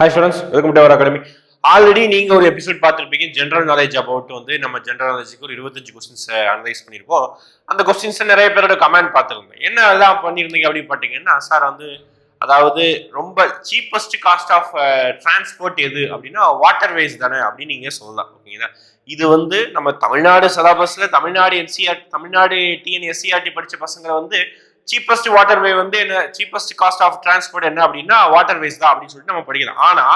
Hi students welcome to our academy already நீங்கள் ஒரு episode பார்த்துருப்பீங்க. ஜென்ரல் நாலேஜ் அபவுட் வந்து நம்ம ஜென்ரல் நாலேஜுக்கு ஒரு இருபத்தஞ்சு கொஸ்டின்ஸ் அனலைஸ் பண்ணியிருக்கோம் அந்த கொஸ்டின்ஸை நிறைய பேரோட கமெண்ட் பார்த்துருந்தேன். என்ன எல்லாம் பண்ணியிருந்தீங்க அப்படின்னு பார்த்தீங்கன்னா சார் வந்து அதாவது ரொம்ப சீப்பஸ்ட் காஸ்ட் ஆஃப் டிரான்ஸ்போர்ட் எது அப்படின்னா வாட்டர் வேஸ் தானே அப்படின்னு நீங்கள் சொல்லலாம். ஓகேங்களா இது வந்து நம்ம தமிழ்நாடு சிலபஸில் தமிழ்நாடு என்சிஆர் தமிழ்நாடு டிஎன்எஸ்சிஆர்டி படித்த பசங்களை வந்து சீப்பஸ்ட் வாட்டர் வே வந்து என்ன சீப்பஸ்ட் காஸ்ட் ஆஃப் டிரான்ஸ்போர்ட் என்ன அப்படின்னா வாட்டர்வேஸ் தான் அப்படின்னு சொல்லிட்டு நம்ம படிக்கலாம். ஆனா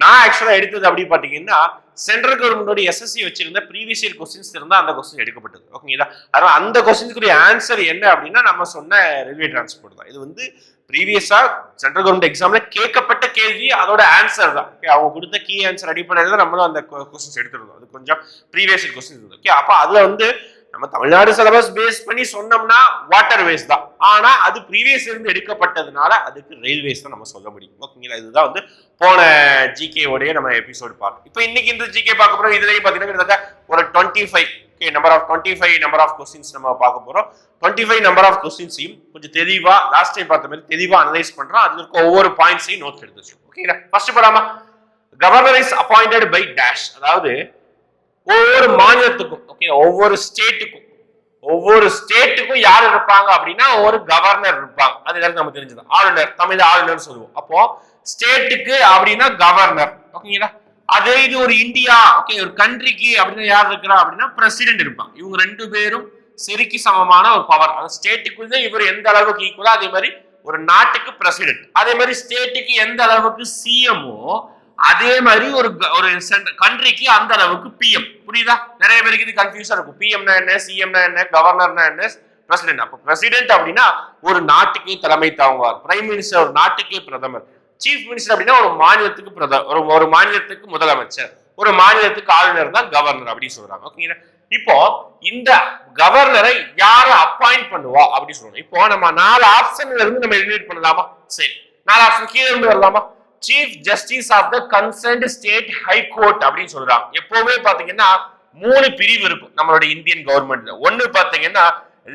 நான் ஆக்சுவலா எடுத்தது அப்படி பாத்தீங்கன்னா சென்ட்ரல் கவர்மெண்டோட எஸ்எஸ்சி வச்சிருந்த ப்ரீவியஸ் இயர் கொஸ்டின்ஸ் இருந்தால் அந்த கொஸ்டின் எடுக்கப்பட்டது. ஓகேங்களா அதனால அந்த கொஸ்டின்ஸ்க்குரிய ஆன்சர் என்ன அப்படின்னா நம்ம சொன்ன ரயில்வே டிரான்ஸ்போர்ட் தான். இது வந்து ப்ரீவியஸா சென்ட்ரல் கவர்மெண்ட் எக்ஸாம்ல கேட்கப்பட்ட கேள்வி அதோட ஆன்சர் தான். ஓகே அவங்க கொடுத்த கீ ஆன்சர் அடிப்படையில் தான் நம்மளும் அந்த கொஸ்டின்ஸ் எடுத்துருந்தோம். அது கொஞ்சம் ப்ரீவியஸ் இயர் கொஸ்டின் இருந்தது. ஓகே அப்போ அதுல வந்து நம்ம தமிழ்நாடு சிலபஸ் பேஸ் பண்ணி சொன்னோம்னா வாட்டர் வேஸ் தான். ஆனா அது ப்ரீவியஸ் இருந்து எடுக்கப்பட்டதுனால அதுக்கு ரயில்வேஸ் தான் நம்ம சொல்ல முடியும். ஓகேங்களா இதுதான் வந்து போன ஜிகே உடைய நம்ம எபிசோடு பார்க்கணும் இப்போ இன்னைக்கு இந்த ஜிகே பார்க்க போறோம். இதுலயும் பாத்தீங்கன்னா கிட்டத்தட்ட ஒரு twenty five okay number of twenty five number of questions நம்ம பார்க்க போறோம். டுவெண்ட்டி ஃபைவ் நம்பர் ஆஃப் கொஸ்டின்ஸையும் கொஞ்சம் தெளிவா லாஸ்ட் டைம் பார்த்த மாதிரி தெளிவா அனலைஸ் பண்றோம். அதுல இருக்க ஒவ்வொரு பாயிண்ட்ஸையும் நோட் எடுத்து வச்சிருக்கோம் ஓகேங்களா ஃபர்ஸ்ட் போலாமா governor is appointed by dash அதாவது ஒவ்வொரு மாநிலத்துக்கும் ஓகே ஒவ்வொரு ஸ்டேட்டுக்கும் ஒவ்வொரு ஸ்டேட்டுக்கும் யார் இருப்பாங்க அப்படின்னா ஒரு கவர்னர் இருப்பாங்க. அது எல்லாருக்கும் நம்ம தெரிஞ்சது. ஆளுநர் தமிழ் ஆளுநர் சொல்லுவோம். அப்போ ஸ்டேட்டுக்கு அப்படின்னா கவர்னர் ஓகேங்களா அதே இது ஒரு இந்தியா ஓகே ஒரு கண்ட்ரிக்கு அப்படின்னா யார் இருக்கிறா அப்படின்னா பிரசிடென்ட் இருப்பாங்க. இவங்க ரெண்டு பேரும் சரிக்கு சமமான ஒரு பவர் அந்த ஸ்டேட்டுக்குள்ளே இவர் எந்த அளவுக்கு ஈக்குவலா அதே மாதிரி ஒரு நாட்டுக்கு பிரசிடென்ட் அதே மாதிரி ஸ்டேட்டுக்கு எந்த அளவுக்கு சிஎம்ஓ அதே மாதிரி ஒரு ஒரு கண்ட்ரிக்கு அந்த அளவுக்கு பிஎம் புரியுதா? நிறைய பேருக்கு இது கன்ஃபியூஸா இருக்கும். பிஎம்னா என்ன? சிஎம்னா என்ன? கவர்னர்னா என்ன? பிரசிடென்ட் அப்போ பிரசிடென்ட் அப்படின்னா ஒரு நாட்டுக்கே தலைமை தாங்குவார். பிரைம் மினிஸ்டர் ஒரு நாட்டுக்கே பிரதமர். சீஃப் மினிஸ்டர் அப்படின்னா ஒரு மாநிலத்துக்கு பிரதமர் ஒரு ஒரு மாநிலத்துக்கு முதலமைச்சர். ஒரு மாநிலத்துக்கு ஆளுநர் தான் கவர்னர் அப்படின்னு சொல்றாங்க. ஓகேங்களா இப்போ இந்த கவர்னரை யார அப்பாயிண்ட் பண்ணுவா அப்படின்னு சொல்றாங்க. இப்போ நம்ம நாலு ஆப்ஷன்ல இருந்து நம்ம எலிமினேட் பண்ணலாமா? சரி. நாலு ஆப்ஷன் கீழே இருந்து வரலாமா? Chief justice of the concerned state high court அப்படின்னு சொல்றாங்க. எப்பவுமே பாத்தீங்கன்னா மூணு பிரிவு இருக்கும் நம்மளோட இந்தியன் கவர்மெண்ட்ல ஒண்ணு பாத்தீங்கன்னா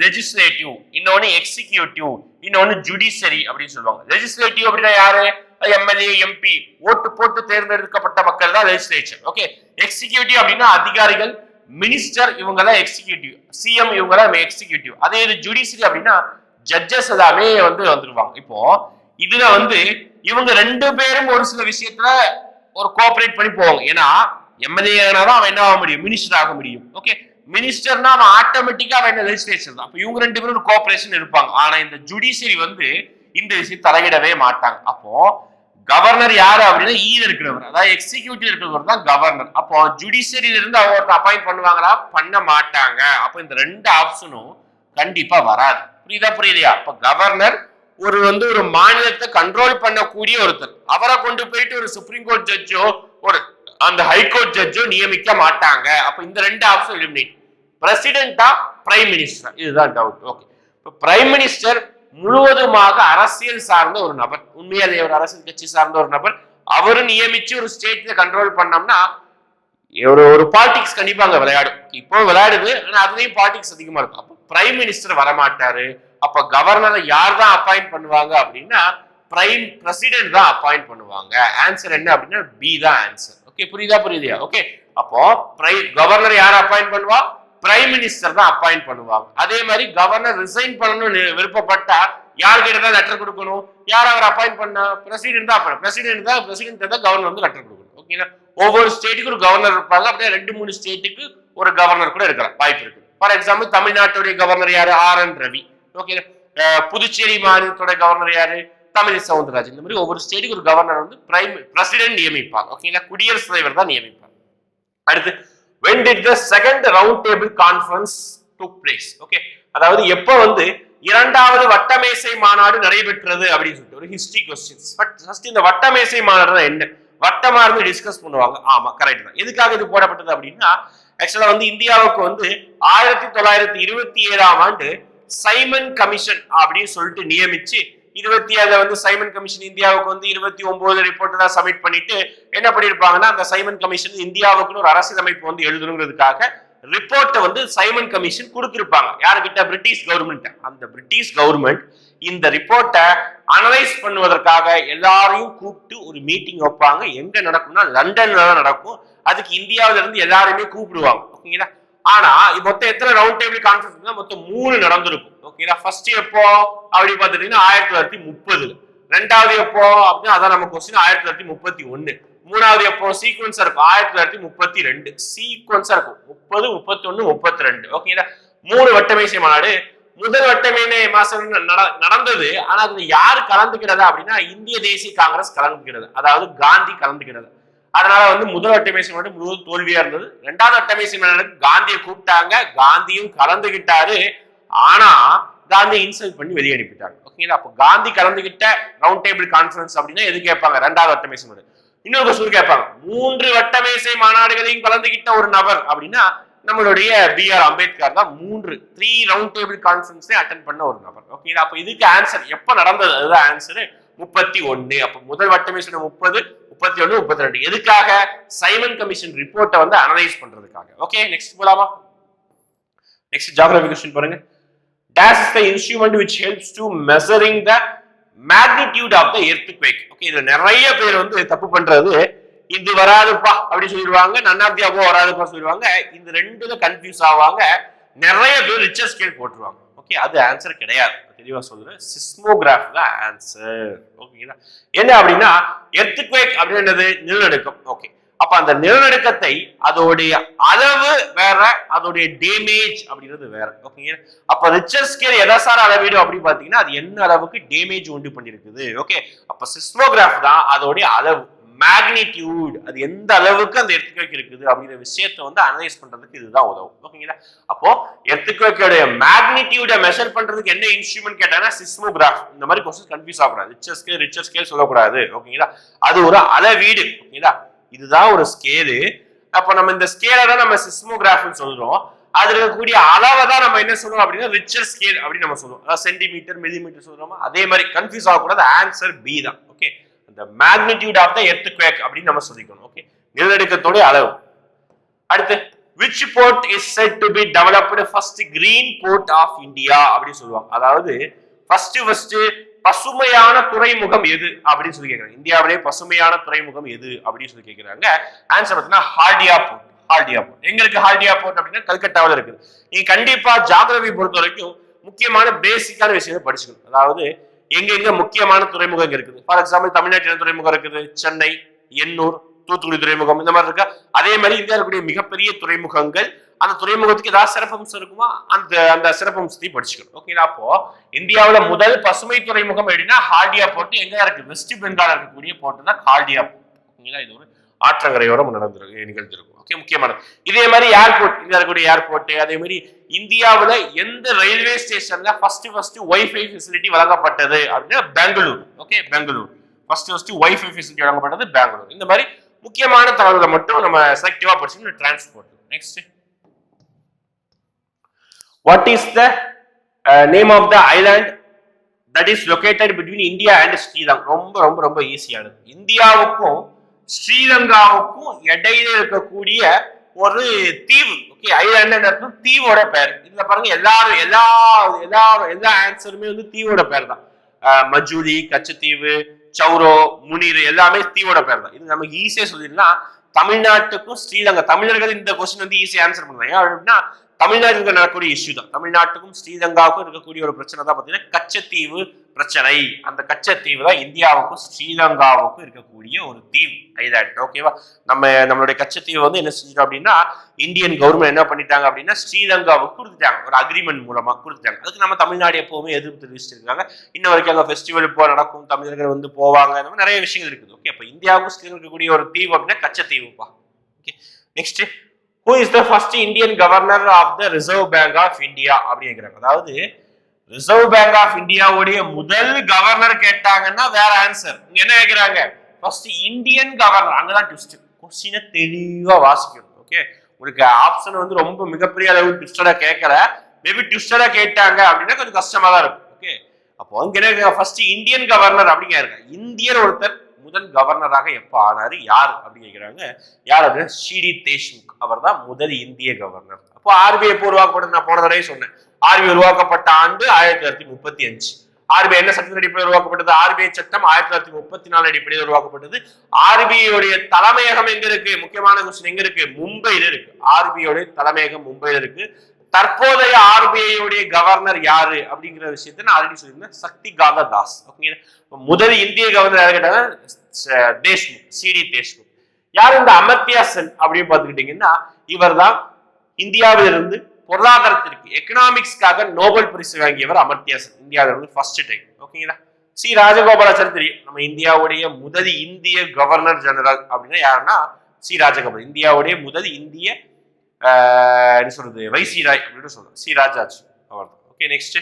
லெஜிஸ்லேட்டிவ் இன்னொன்னு எக்ஸிகியூட்டிவ் இன்னொன்னு ஜுடிஷரி அப்படின்னு சொல்லுவாங்க. லெஜிஸ்லேட்டிவ் அப்படின்னா யாரு? எம்எல்ஏ எம்பி ஓட்டு போட்டு தேர்ந்தெடுக்கப்பட்ட மக்கள் தான் லெஜிஸ்லேச்சர் ஓகே எக்ஸிகியூட்டிவ் அப்படின்னா அதிகாரிகள் மினிஸ்டர் இவங்க தான் எக்ஸிகியூட்டிவ் சிஎம் இவங்க தான் எக்ஸிகியூட்டிவ் அதே இது ஜுடிஷரி அப்படின்னா ஜட்ஜஸ் எல்லாமே வந்து வந்துருவாங்க. இப்போ இதுல வந்து இவங்க ரெண்டு பேரும் ஒரு சில விஷயத்துல ஒரு கோஆபரேட் பண்ணி போவாங்க. ஏன்னா எம்எல்ஏ தான் அவன் என்ன ஆக முடியும்? மினிஸ்டர் ஆக முடியும். ஓகே மினிஸ்டர்னா அவன் ஆட்டோமேட்டிக்கா அவன் என்ன லெஜிஸ்லேச்சர் தான். அப்ப இவங்க ரெண்டு பேரும் ஒரு கோஆபரேஷன் இருப்பாங்க ஆனா இந்த ஜுடிஷியரி வந்து இந்த விஷயம் தலையிடவே மாட்டாங்க. அப்போ கவர்னர் யாரு அப்படின்னா ஈல இருக்கிறவர். அதாவது எக்ஸிகியூட்டிவ் இருக்கிறவர் தான் கவர்னர் அப்போ ஜுடிஷியரியில இருந்து அவங்க ஒருத்தர் அப்பாயிண்ட் பண்ணுவாங்களா? பண்ண மாட்டாங்க. அப்போ இந்த ரெண்டு ஆப்ஷனும் கண்டிப்பா வராது. புரியுதா புரியலையா? அப்ப கவர்னர் ஒரு வந்து ஒரு மாநிலத்தை கண்ட்ரோல் பண்ணக்கூடிய ஒருத்தர். அவரை கொண்டு போயிட்டு ஒரு சுப்ரீம் கோர்ட் ஜட்ஜோ ஒரு அந்த ஹைகோர்ட் ஜட்ஜோ நியமிக்க மாட்டாங்க. அப்ப இந்த ரெண்டு ஆப்ஷன் எலிமினேட் பிரசிடென்டா பிரைம் மினிஸ்டர் இதுதான் டவுட் ஓகே இப்போ பிரைம் மினிஸ்டர் முழுவதுமாக அரசியல் சார்ந்த ஒரு நபர். உண்மையிலே ஒரு அரசியல் கட்சி சார்ந்த ஒரு நபர். அவரு நியமிச்சு ஒரு ஸ்டேட்ல கண்ட்ரோல் பண்ணோம்னா ஒரு ஒரு பாலிடிக்ஸ் கண்டிப்பாக விளையாடும். இப்போ விளையாடுது ஆனால் அதுலேயும் பாலிடிக்ஸ் அதிகமாக இருக்கும். அப்போ பிரைம் மினிஸ்டர் வரமாட்டாரு. அப்ப கவர்னரை யார் தான் அப்பாயிண்ட் பண்ணுவாங்க அப்படின்னா பிரைம் பிரசிடென்ட் தான் அப்பாயிண்ட் பண்ணுவாங்க. ஆன்சர் என்ன அப்படின்னா பி தான் ஆன்சர் ஓகே புரியுதா புரியுதா? ஓகே அப்போ பிரை கவர்னர் யார் அப்பாயிண்ட் பண்ணுவா? பிரைம் மினிஸ்டர் தான் அப்பாயிண்ட் பண்ணுவாங்க. அதே மாதிரி கவர்னர் ரிசைன் பண்ணணும்னு விருப்பப்பட்டா யார்கிட்ட தான் லெட்டர் கொடுக்கணும்? யார் அவர் அப்பாயிண்ட் பண்ணா? பிரசிடென்ட் தான் பிரசிடென்ட் தான் பிரசிடென்ட் தான் கவர்னர் வந்து லெட்டர் கொடுக்கணும். ஓகேங்களா ஒவ்வொரு ஸ்டேட்டுக்கு ஒரு கவர்னர் இருப்பாங்க. அப்படியே ரெண்டு மூணு ஸ்டேட்டுக்கு ஒரு கவர்னர் கூட இருக்கலாம். வாய்ப்பு இருக்கு. ஃபார் எக்ஸாம்பிள் தமிழ்நாட்டுடைய கவர்னர் யாரு? R N Ravi okay Puducherry uh, மாநிலத்தோட கவர்னர் யாரு? தமிழ் சவுந்தரராஜன். இந்த மாதிரி ஒவ்வொரு ஸ்டேட்டுக்கு ஒரு கவர்னர் வந்து பிரைம் பிரசிடென்ட் நியமிப்பாங்க ஓகேங்களா குடியரசுத் தலைவர் தான் நியமிப்பாங்க அடுத்து when did the second round table conference took place okay அதாவது எப்போ வந்து இரண்டாவது வட்டமேசை மாநாடு நடைபெற்றது அப்படின்னு சொல்லிட்டு ஒரு ஹிஸ்டரி கொஸ்டின்ஸ் பட் ஃபர்ஸ்ட் இந்த வட்டமேசை மாநாடு என்ன? வட்டமா இருந்து டிஸ்கஸ் பண்ணுவாங்க. ஆமா கரெக்ட் தான். எதுக்காக இது போடப்பட்டது அப்படின்னா ஆக்சுவலா வந்து இந்தியாவுக்கு வந்து ஆயிரத்தி தொள்ளாயிரத்தி இருபத்தி ஏழாம் ஆண்டு சைமன் கமிஷன் அப்படின்னு சொல்லிட்டு நியமிச்சு இருபத்தி அதை வந்து சைமன் கமிஷன் இந்தியாவுக்கு வந்து இருபத்தி ஒன்பது ரிப்போர்ட் தான் சப்மிட் பண்ணிட்டு என்ன பண்ணிருப்பாங்கன்னா அந்த சைமன் கமிஷன் இந்தியாவுக்குன்னு ஒரு அரசியலமைப்பு வந்து எழுதணுங்கிறதுக்காக ரிப்போர்ட்டை வந்து சைமன் கமிஷன் கொடுத்துருப்பாங்க. யாருக்கிட்ட? பிரிட்டிஷ் கவர்மெண்ட் அந்த பிரிட்டிஷ் கவர்மெண்ட் இந்த ரிப்போர்ட்டை அனலைஸ் பண்ணுவதற்காக எல்லாரையும் கூப்பிட்டு ஒரு மீட்டிங் வைப்பாங்க. எங்க நடக்கும்னா லண்டன்ல தான் நடக்கும். அதுக்கு இந்தியாவில இருந்து எல்லாருமே கூப்பிடுவாங்க. ஓகேங்களா? ஆனா மொத்தம் எத்தனை ரவுண்ட் டேபிள் கான்ஃபரன்ஸ் மொத்தம் மூணு நடந்திருக்கும். ஓகேங்களா ஃபர்ஸ்ட் எப்போ அப்படி பார்த்துட்டீங்கன்னா ஆயிரத்தி தொள்ளாயிரத்தி முப்பது ரெண்டாவது எப்போ அப்படின்னா அதான் நம்ம கொஸ்டின் ஆயிரத்தி தொள்ளாயிரத்தி முப்பத்தி ஒண்ணு. மூணாவது எப்போ? சீக்வன்ஸா இருக்கும். ஆயிரத்தி தொள்ளாயிரத்தி முப்பத்தி ரெண்டு. சீக்வன்ஸா இருக்கும். முப்பது முப்பத்தி ஒண்ணு முப்பத்தி ரெண்டு ஓகேங்களா மூணு வட்டமேசை மாநாடு. முதல் வட்டமேனை மாசம் நட- நடந்தது ஆனா அதுல யாரு கலந்துக்கிறதா அப்படின்னா இந்திய தேசிய காங்கிரஸ் கலந்துக்கிறது. அதாவது காந்தி கலந்துக்கிறது. அதனால வந்து முதல் வட்டமேசை மட்டும் முழுவதும் தோல்வியா இருந்தது. ரெண்டாவது வட்டமேசை மாநாடுக்கு காந்தியை கூப்பிட்டாங்க. காந்தியும் கலந்துகிட்டாரு. ஆனா காந்தி இன்சல்ட் பண்ணி வெளியே அனுப்பிட்டாங்க. ஓகேங்களா அப்போ காந்தி கலந்துகிட்ட ரவுண்ட் டேபிள் கான்ஃபரன்ஸ் அப்படின்னா எது கேட்பாங்க? ரெண்டாவது வட்டமேசை மட்டும் இன்னொரு கொஸ்டின் கேட்பாங்க. மூன்று வட்டமேசை மாநாடுகளையும் கலந்துகிட்ட ஒரு நபர் அப்படின்னா நம்மளுடைய பி ஆர் அம்பேத்கர் தான் மூன்று த்ரீ ரவுண்ட் டேபிள் கான்ஃபரன்ஸே அட்டன் பண்ண ஒரு நபர். ஓகேங்களா அப்போ இதுக்கு ஆன்சர் எப்போ நடந்தது? அதுதான் ஆன்சர் முப்பத்தி ஒன்று அப்போ முதல் வட்டமேசோட முப்பது முப்பத்தி ஒன்று முப்பத்தி ரெண்டு எதுக்காக சைமன் கமிஷன் ரிப்போர்ட்டை வந்து அனலைஸ் பண்றதுக்காக. ஓகே நெக்ஸ்ட் போலாமா? நெக்ஸ்ட் ஜாகிரபி கொஸ்டின் பாருங்க. Dash is the instrument which helps to measuring the magnitude of the earthquake okay இதுல நிறைய பேர் வந்து தப்பு பண்றது. இது வராதுப்பா அப்படி சொல்லிடுவாங்க. நன்னாப்தியாவோ வராதுப்பா சொல்லிடுவாங்க. இந்த ரெண்டுல கன்ஃபியூஸ் ஆவாங்க. நிறைய பேர் ரிச்சர் ஸ்கேல் போட்டுருவாங்க. ஓகே அது ஆன்சர் கிடையாது. தெளிவாக சொல்றேன். சிஸ்மோகிராஃப் தான் ஆன்சர் ஓகேங்களா என்ன அப்படின்னா எர்த்குவேக் அப்படின்றது நிலநடுக்கம். ஓகே அப்ப அந்த நிலநடுக்கத்தை அதோடைய அளவு வேற அதோடைய டேமேஜ் அப்படின்றது வேற. ஓகேங்களா அப்ப ரிச்சர் ஸ்கேல் எதை சார் அளவீடு அப்படி பாத்தீங்கன்னா அது என்ன அளவுக்கு டேமேஜ் உண்டு பண்ணிருக்குது ஓகே அப்ப சிஸ்மோகிராஃப் தான் அதோடைய அளவு. மேக்னிடியூட் அது எந்த அளவுக்கு அந்த எர்த்குவேக் இருக்குது அப்படிங்கிற விஷயத்த வந்து அனலைஸ் பண்றதுக்கு இதுதான் உதவும். ஓகேங்களா அப்போ எர்த்குவேக்கோட மேக்னிடியூட மெஷர் பண்றதுக்கு என்ன இன்ஸ்ட்ருமெண்ட் கேட்டாங்கன்னா சிஸ்மோகிராஃப் இந்த மாதிரி கொஸ்டின் கன்ஃபியூஸ் ஆகக்கூடாது. ரிச்சர் ஸ்கேல் ரிச்சர் ஸ்கேல் சொல்லக்கூடாது. ஓகேங்களா அது ஒரு அளவீடு. ஓகேங்களா இதுதான் ஒரு ஸ்கேலு அப்ப நம்ம இந்த ஸ்கேலை தான் நம்ம சிஸ்மோகிராஃப்னு சொல்றோம். அதுல இருக்கக்கூடிய அளவை தான் நம்ம என்ன சொல்றோம் அப்படின்னா ரிச்சர் ஸ்கேல் அப்படின்னு நம்ம சொல்லுவோம் அதாவது சென்டிமீட்டர் மில்லிமீட்டர் சொல்றோமா? அதே மாதிரி கன்ஃபியூஸ் ஆகக்கூடாது. ஆன்சர் பி தான். ஓகே அந்த magnitude of the earthquake அப்படின்னு நம்ம சொல்லிக்கணும் ஓகே நிலநடுக்கத்தோட அளவு. அடுத்து which port is set to be developed first green port of India அப்படின்னு சொல்லுவாங்க. அதாவது ஃபர்ஸ்ட் ஃபர்ஸ்ட் பசுமையான துறைமுகம் எது அப்படின்னு சொல்லி கேக்குறாங்க. இந்தியாவிலே பசுமையான துறைமுகம் எது அப்படின்னு சொல்லி கேக்குறாங்க. ஆன்சர் பார்த்தீங்கன்னா ஹால்டியா போர்ட் ஹால்டியா போர்ட் எங்க இருக்கு ஹால்டியா போர்ட் அப்படின்னா கல்கட்டாவில் இருக்குது. நீங்க கண்டிப்பா ஜாகிரபி பொறுத்த வரைக்கும் முக்கியமான பேசிக்கான விஷயத்தை படிச்சுக்கணும். அதாவது எங்க எங்க முக்கியமான துறைமுகம் இருக்குது? ஃபார் எக்ஸாம்பிள் தமிழ்நாட்டில் துறைமுகம் இருக்குது. சென்னை எண்ணூர் தூத்துக்குடி துறைமுகம் இந்த மாதிரி இருக்கா? அதே மாதிரி இந்தியா இருக்கக்கூடிய மிகப்பெரிய துறைமுகங்கள் அந்த துறைமுகத்துக்கு ஏதாவது சிறப்பம்சம் இருக்குமா? அந்த அந்த சிறப்பம்சத்தையும் படிச்சுக்கணும். ஓகேங்களா அப்போ இந்தியாவில் முதல் பசுமை துறைமுகம் எப்படின்னா ஹால்டியா போர்ட் எங்க இருக்கு? வெஸ்ட் பெங்கால் இருக்கக்கூடிய போர்ட் தான் ஹால்டியா போர்ட். ஓகேங்களா இது ஒரு ஆற்றங்கரையோரம் நடந்திருக்கு நிகழ்ந்திருக்கும். முக்கிய முக்கியமானது. இதே மாதிரி ஏர்போர்ட் இந்தியா இருக்கக்கூடிய ஏர்போர்ட் அதே மாதிரி இந்தியாவில் எந்த ரயில்வே ஸ்டேஷன்ல ஃபர்ஸ்ட் ஃபர்ஸ்ட் ஒய்ஃபை ஃபெசிலிட்டி வழங்கப்பட்டது அப்படின்னா Bangalore. Okay Bangalore. First first wifi facility வழங்கப்பட்டது பெங்களூர். இந்த மாதிரி முக்கியமான தகவல்களை மட்டும் நம்ம செலக்டிவா படிச்சுக்கணும் transport next what is the name of the island that is located between India and Sri Lanka ரொம்ப ரொம்ப ரொம்ப ஈஸியானது இந்தியாவுக்கும் ஸ்ரீலங்காவுக்கும் இடையில இருக்கக்கூடிய ஒரு தீவு ஓகே ஐலாண்டு தீவோட பேர் இதுல பாருங்க எல்லாரும் எல்லா எல்லா எல்லா ஆன்சருமே வந்து தீவோட பேர் தான். மஜூலி கச்சத்தீவு சௌரோ முனீர் எல்லாமே தீவோட பேர் தான். இது நமக்கு ஈஸியா சொல்லிடலாம். தமிழ்நாட்டுக்கும் ஸ்ரீலங்கா தமிழர்கள் இந்த கொஸ்டின் வந்து ஈஸியா ஆன்சர் பண்ணலாம். அப்படின்னா தமிழ்நாட்டில் நடக்கக்கூடிய இஷ்யூ தான். தமிழ்நாட்டுக்கும் ஸ்ரீலங்காவுக்கும் இருக்கக்கூடிய ஒரு பிரச்சனை தான் பார்த்தீங்கன்னா கச்சத்தீவு பிரச்சனை. அந்த கச்சத்தீவு தான் இந்தியாவுக்கும் ஸ்ரீலங்காவுக்கும் இருக்கக்கூடிய ஒரு தீவு ஐதாயிட்டு ஓகேவா நம்ம நம்மளுடைய கச்சத்தீவு வந்து என்ன செஞ்சிட்டோம் அப்படின்னா இந்தியன் கவர்மெண்ட் என்ன பண்ணிட்டாங்க அப்படின்னா ஸ்ரீலங்காவுக்கு கொடுத்துட்டாங்க. ஒரு அக்ரிமெண்ட் மூலமாக கொடுத்துட்டாங்க. அதுக்கு நம்ம தமிழ்நாடு எப்பவுமே எதிர்ப்பு தெரிவிச்சிருக்காங்க. இன்ன வரைக்கும் அங்கே ஃபெஸ்டிவல் இப்போ நடக்கும். தமிழர்கள் வந்து போவாங்க. இந்த மாதிரி நிறைய விஷயங்கள் இருக்குது. ஓகே அப்போ இந்தியாவுக்கும் ஸ்ரீலங்கா இருக்கக்கூடிய ஒரு தீவு அப்படின்னா கச்சத்தீவுப்பா. Okay next who is the first Indian governor of the Reserve Bank of India அப்படிங்கிறாங்க அதாவது ரிசர்வ் பேங்க் ஆஃப் இந்தியாவுடைய முதல் கவர்னர் கேட்டாங்கன்னா வேற ஆன்சர் இங்க என்ன கேட்கிறாங்க? ஃபர்ஸ்ட் இந்தியன் கவர்னர் அங்கதான் ட்விஸ்ட் கொஸ்டினை தெளிவா வாசிக்கணும். ஓகே உங்களுக்கு ஆப்ஷன் வந்து ரொம்ப மிகப்பெரிய அளவு ட்விஸ்டடா கேட்கல. மேபி ட்விஸ்டடா கேட்டாங்க அப்படின்னா கொஞ்சம் கஷ்டமா தான் இருக்கும். ஓகே அப்போ அங்க என்ன ஃபர்ஸ்ட் இந்தியன் கவர்னர் அப்படிங்க இருக்காங்க இந்தியர் ஒருத்தர் முதல் கவர்னராக எப்போ ஆனாரு? யார் அப்படின்னு கேட்குறாங்க யார் அப்படின்னா ஷிடி தேஷ்முக். அவர் தான் முதல் இந்திய கவர்னர். அப்போ ஆர்பிஐ எப்போ உருவாக்கப்பட்டது? நான் போன தடவை சொன்னேன். ஆர்பிஐ உருவாக்கப்பட்ட ஆண்டு ஆயிரத்தி தொள்ளாயிரத்தி முப்பத்தி அஞ்சு. ஆர்பிஐ என்ன சட்டத்தின் அடிப்படையில் உருவாக்கப்பட்டது? ஆர்பிஐ சட்டம் ஆயிரத்தி தொள்ளாயிரத்தி முப்பத்தி நாலு அடிப்படையில் உருவாக்கப்பட்டது. ஆர்பிஐடைய தலைமையகம் எங்க இருக்கு? முக்கியமான கொஸ்டின் எங்க இருக்கு? மும்பையில இருக்கு. ஆர்பிஐடைய தலைமையகம் மும்பையில இருக்கு. தற்போதைய ஆர்பிஐ உடைய கவர்னர் யாரு அப்படிங்கிற விஷயத்த நான் ஆல்ரெடி சொல்லியிருந்தேன். சக்தி காந்த தாஸ் ஓகேங்களா முதல் இந்திய கவர்னர் யாரு கேட்டாங்க? ச- தேஷ்முக் சிடி தேஷ்முக். யார் இந்த அமர்த்தியா சென் அப்படின்னு பார்த்துக்கிட்டீங்கன்னா இவர் தான் இந்தியாவிலிருந்து பொருளாதாரத்திற்கு எக்கனாமிக்ஸ்க்காக நோபல் பரிசு வாங்கியவர் அமர்த்தியா சென் இந்தியாவிலிருந்து ஃபர்ஸ்ட் டைம் ஓகேங்களா சி ராஜகோபாலாச்சாரி தெரியும். நம்ம இந்தியாவுடைய முதல் இந்திய கவர்னர் ஜெனரல் அப்படின்னா யாருன்னா சி ராஜகோபால். இந்தியாவுடைய முதல் இந்திய என்ன சொல்றது? ராய் அப்படின்னு சொல்றோம் C Rajaji our okay next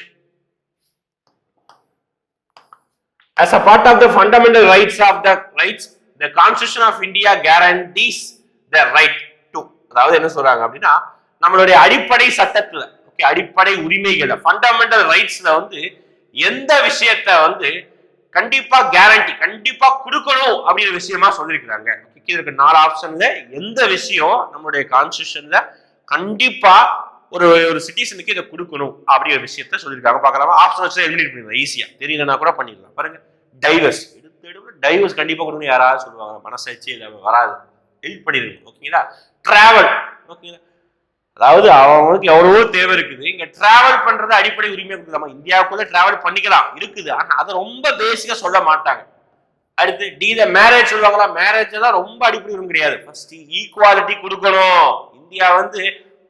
As a part of the fundamental rights of the rights, the Constitution of India guarantees the right to. அதாவது என்ன சொல்றாங்க அப்படின்னா நம்மளுடைய அடிப்படை சட்டத்துல ஓகே அடிப்படை உரிமைகளை ஃபண்டமெண்டல் ரைட்ஸ்ல வந்து எந்த விஷயத்த வந்து கண்டிப்பா கேரண்டி கண்டிப்பா கொடுக்கணும் அப்படிங்கிற விஷயமா சொல்லியிருக்கிறாங்க. கீழே இருக்க நாலு ஆப்ஷன்ல எந்த விஷயம் நம்மளுடைய கான்ஸ்டியூஷன்ல கண்டிப்பா ஒரு ஒரு சிட்டிசனுக்கு இதை கொடுக்கணும் அப்படி ஒரு விஷயத்த சொல்லியிருக்காங்க. பார்க்கலாமா? ஆப்ஷன் வச்சு எலிமினேட் பண்ணிடலாம். ஈஸியா தெரியலனா கூட பண்ணிடலாம். பாருங்க. டைவர்ஸ் எடுத்து டைவர்ஸ் கண்டிப்பா கொடுக்கணும் யாராவது சொல்லுவாங்க. மனசாட்சி இல்லை வராது. ஹெல்ப் பண்ணிடுங்க. ஓகேங்களா டிராவல் ஓகேங்களா அதாவது அவங்களுக்கு எவ்வளவோ தேவை இருக்குது. இங்க டிராவல் பண்றது அடிப்படை உரிமை கொடுக்கலாமா? இந்தியாவுக்குள்ள டிராவல் பண்ணிக்கலாம். இருக்குது. ஆனா அதை ரொம்ப பேசிக்கா சொல்ல மாட்டாங்க. அடுத்து டி த மேரேஜ் சொல்லுவாங்களா? மேரேஜ் தான் ரொம்ப அடிப்படை உரிமை கிடையாது. ஃபர்ஸ்ட் ஈக்குவாலிட்டி கொடுக்கணும். இந்தியா வந்து